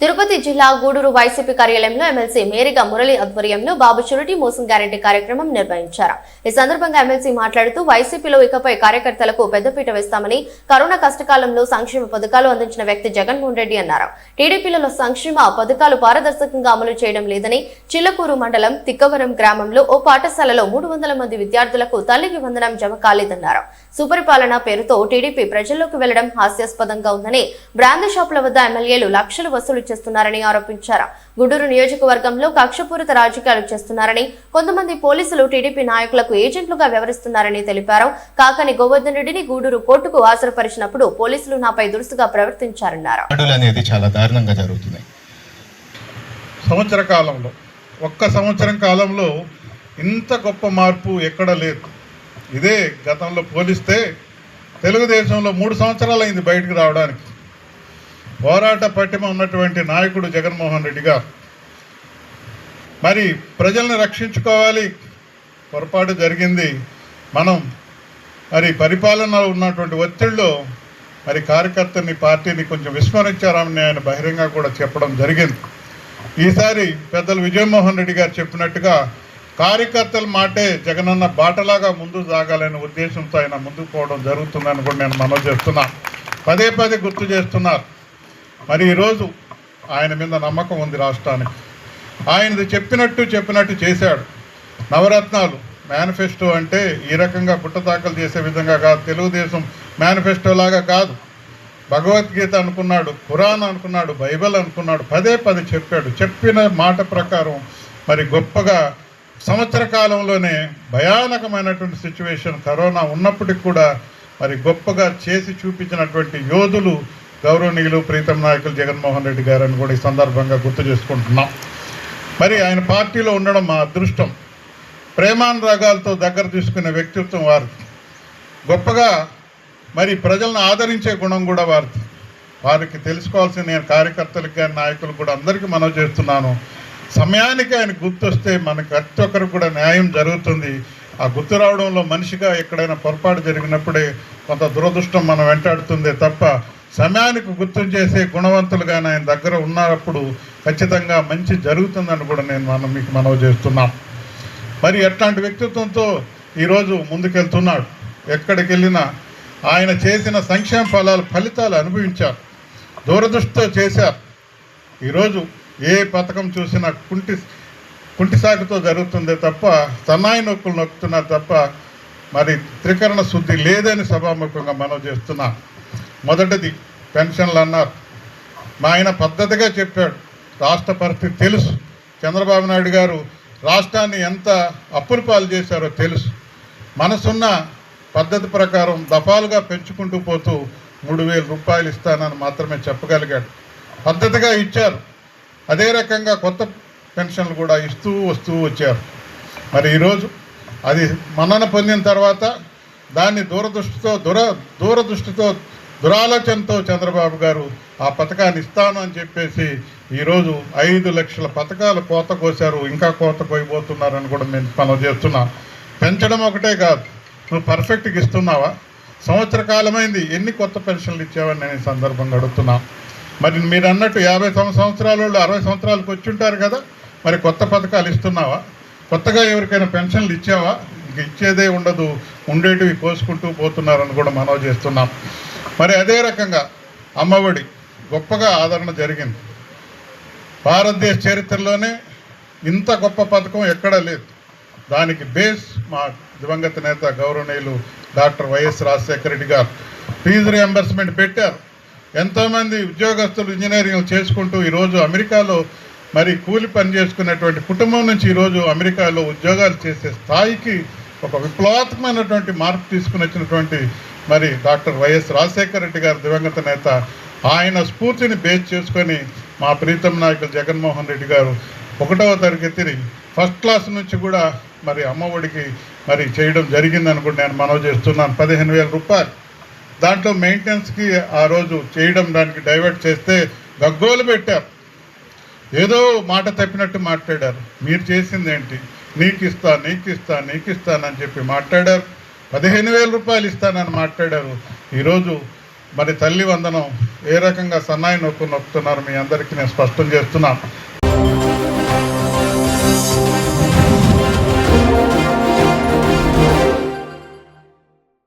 తిరుపతి జిల్లా గూడూరు వైసీపీ కార్యాలయంలో ఎమ్మెల్సీ మేరిగా మురళి ఆధ్వర్యంలో బాబు చురుటి మోసం గ్యారెంటీ కార్యక్రమం నిర్వహించారు. ఈ సందర్భంగా ఎమ్మెల్సీ మాట్లాడుతూ వైసీపీలో ఇకపై కార్యకర్తలకు పెద్దపీట వేస్తామని కరోనా కష్టకాలంలో సంక్షేమ పథకాలు అందించిన వ్యక్తి జగన్మోహన్ రెడ్డి అన్నారు. టీడీపీలలో సంక్షేమ పథకాలు పారదర్శకంగా అమలు చేయడం లేదని చిల్లకూరు మండలం తిక్కవరం గ్రామంలో ఓ పాఠశాలలో మూడు వందల మంది విద్యార్థులకు తల్లికి వందనం జమ కాలేదన్నారు. సుపరిపాలన పేరుతో టీడీపీ ప్రజల్లోకి వెళ్ళడం హాస్యాస్పదంగా ఉందని బ్రాండ్ షాపుల వద్ద ఎమ్మెల్యేలు లక్షలు వసూలు చేస్తున్నారని ఆరోపించారు. గుంటూరు నియోజకవర్గంలో కక్షపూరిత రాజకీయాలు చేస్తున్నారని కొంతమంది పోలీసులు టీడీపీ నాయకులకు ఏజెంట్లుగా వ్యవహరిస్తున్నారని తెలిపారు. కాకని గోవర్ధన్ రెడ్డిని గూడూరు కోర్టుకు హాజరుపరిచినప్పుడు పోలీసులు నాపై దురుసుగా ప్రవర్తించారన్నారు. సంవత్సర కాలంలో ఒక్క సంవత్సరం కాలంలో ఇంత గొప్ప మార్పు ఎక్కడ లేదు. ఇదే గతంలో పోలిస్తే తెలుగుదేశంలో మూడు సంవత్సరాలు అయింది బయటకు రావడానికి. పోరాట పట్టిమ ఉన్నటువంటి నాయకుడు జగన్మోహన్ రెడ్డి గారు. మరి ప్రజల్ని రక్షించుకోవాలి. పొరపాటు జరిగింది. మనం మరి పరిపాలనలో ఉన్నటువంటి ఒత్తిడిలో మరి కార్యకర్తని పార్టీని కొంచెం విస్మరించారని ఆయన బహిరంగ కూడా చెప్పడం జరిగింది. ఈసారి పెద్దలు విజయమోహన్ రెడ్డి గారు చెప్పినట్టుగా కార్యకర్తల మాటే జగనన్న బాటలాగా ముందు సాగాలనే ఉద్దేశంతో ఆయన ముందుకు పోవడం జరుగుతుందని కూడా నేను మనవి చేస్తున్నా. పదే పదే గుర్తు చేస్తున్నారు. మరి ఈరోజు ఆయన మీద నమ్మకం ఉంది రాష్ట్రానికి. ఆయనది చెప్పినట్టు చెప్పినట్టు చేశాడు. నవరత్నాలు మేనిఫెస్టో అంటే ఈ రకంగా పుట్టదాఖలు చేసే విధంగా కాదు. తెలుగుదేశం మేనిఫెస్టో లాగా కాదు. భగవద్గీత అనుకున్నాడు ఖురాన్ అనుకున్నాడు బైబిల్ అనుకున్నాడు పదే పదే చెప్పాడు. చెప్పిన మాట ప్రకారం మరి గొప్పగా సంవత్సర కాలంలోనే భయానకమైనటువంటి సిచ్యువేషన్ కరోనా ఉన్నప్పటికి కూడా మరి గొప్పగా చేసి చూపించినటువంటి యోధులు గౌరవనీయులు ప్రీతం నాయకులు జగన్మోహన్ రెడ్డి గారని కూడా ఈ సందర్భంగా గుర్తు చేసుకుంటున్నాం. మరి ఆయన పార్టీలో ఉండడం మా అదృష్టం. ప్రేమానురాగాలతో దగ్గర తీసుకునే వ్యక్తిత్వం వారిది. గొప్పగా మరి ప్రజలను ఆదరించే గుణం కూడా వారిది. వారికి తెలుసుకోవాల్సిన నేను కార్యకర్తలకు కానీ నాయకులకు కూడా అందరికీ మనవి చేస్తున్నాను. సమయానికి ఆయన గుర్తొస్తే మనకి ప్రతి ఒక్కరికి కూడా న్యాయం జరుగుతుంది. ఆ గుర్తు రావడంలో మనిషిగా ఎక్కడైనా పొరపాటు జరిగినప్పుడే కొంత దురదృష్టం మనం వెంటాడుతుందే తప్ప సమయానికి గుర్తు చేసే గుణవంతులుగా ఆయన దగ్గర ఉన్నప్పుడు ఖచ్చితంగా మంచి జరుగుతుందని కూడా నేను మనం మీకు మనవి చేస్తున్నాం. మరి ఎట్లాంటి వ్యక్తిత్వంతో ఈరోజు ముందుకెళ్తున్నాడు. ఎక్కడికి వెళ్ళినా ఆయన చేసిన సంక్షేమ ఫలాలు ఫలితాలు అనుభవించారు. దూరదృష్టితో చేశారు. ఈరోజు ఏ పథకం చూసినా కుంటి కుంటి సాగుతో జరుగుతుందే తప్ప సన్నాయి నొక్కులు నొక్కుతున్నారు తప్ప మరి త్రికరణ శుద్ధి లేదని సభాముఖంగా మనం చేస్తున్నాను మొదటిది పెన్షన్లు అన్నారు. మా ఆయన పద్ధతిగా చెప్పాడు. రాష్ట్ర పరిస్థితి తెలుసు. చంద్రబాబు నాయుడు గారు రాష్ట్రాన్ని ఎంత అప్పుల పాలు చేశారో తెలుసు. మనసున్న పద్ధతి ప్రకారం దఫాలుగా పెంచుకుంటూ పోతూ మూడు వేల రూపాయలు ఇస్తానని మాత్రమే చెప్పగలిగాడు. పద్ధతిగా ఇచ్చారు. అదే రకంగా కొత్త పెన్షన్లు కూడా ఇస్తూ వస్తూ వచ్చారు. మరి ఈరోజు అది మన్నన పొందిన తర్వాత దాన్ని దూరదృష్టితో దుర దూరదృష్టితో దురాలోచనతో చంద్రబాబు గారు ఆ పథకాన్ని ఇస్తాను అని చెప్పేసి ఈరోజు ఐదు లక్షల పథకాలు కోత కోసారు ఇంకా కోత కోయబోతున్నారని కూడా మేము మనం చేస్తున్నాం. పెంచడం ఒకటే కాదు నువ్వు పర్ఫెక్ట్గా ఇస్తున్నావా? సంవత్సర కాలమైంది ఎన్ని కొత్త పెన్షన్లు ఇచ్చావని నేను ఈ సందర్భంగా అడుగుతున్నా. మరి మీరు అన్నట్టు యాభై సంవ- సంవత్సరాల వాళ్ళు అరవై సంవత్సరాలకు వచ్చి ఉంటారు కదా మరి కొత్త పథకాలు ఇస్తున్నావా? కొత్తగా ఎవరికైనా పెన్షన్లు ఇచ్చావా? ఇంక ఇచ్చేదే ఉండదు ఉండేటివి కోసుకుంటూ పోతున్నారని కూడా మనవి చేస్తున్నాం. మరి అదే రకంగా అమ్మఒడి గొప్పగా ఆదరణ జరిగింది. భారతదేశ చరిత్రలోనే ఇంత గొప్ప పథకం ఎక్కడా లేదు. దానికి బేస్ మా దివంగత నేత గౌరవనీయులు డాక్టర్ వైఎస్ రాజశేఖర రెడ్డి గారు ఫీజు రియంబర్స్మెంట్ పెట్టారు. ఎంతోమంది ఉద్యోగస్తులు ఇంజనీరింగ్ చేసుకుంటూ ఈరోజు అమెరికాలో మరి కూలి పని చేసుకునేటువంటి కుటుంబం నుంచి ఈరోజు అమెరికాలో ఉద్యోగాలు చేసే స్థాయికి ఒక విప్లవాత్మకమైనటువంటి మార్పు తీసుకుని వచ్చినటువంటి మరి డాక్టర్ వైఎస్ రాజశేఖర రెడ్డి గారు దివంగత నేత ఆయన స్ఫూర్తిని బేస్ చేసుకొని మా ప్రీతం నాయకులు జగన్మోహన్ రెడ్డి గారు ఒకటవ తరగతిని ఫస్ట్ క్లాస్ నుంచి కూడా మరి అమ్మఒడికి మరి చేయడం జరిగిందని నేను మనవి చేస్తున్నాను. పదిహేను వేల రూపాయలు. దాంట్లో మెయింటెనెన్స్కి ఆ రోజు చేయడం దానికి డైవర్ట్ చేస్తే గగ్గోలు పెట్టారు. ఏదో మాట తప్పినట్టు మాట్లాడారు. మీరు చేసింది ఏంటి? నీకు ఇస్తా నీకు ఇస్తా నీకు ఇస్తానని చెప్పి మాట్లాడారు. పదిహేను వేల రూపాయలు ఇస్తానని మాట్లాడారు. ఈరోజు మరి తల్లి వందనం ఏ రకంగా సన్నాయి నొక్కు నొక్కుతున్నారు మీ అందరికీ నేను స్పష్టం చేస్తున్నాను.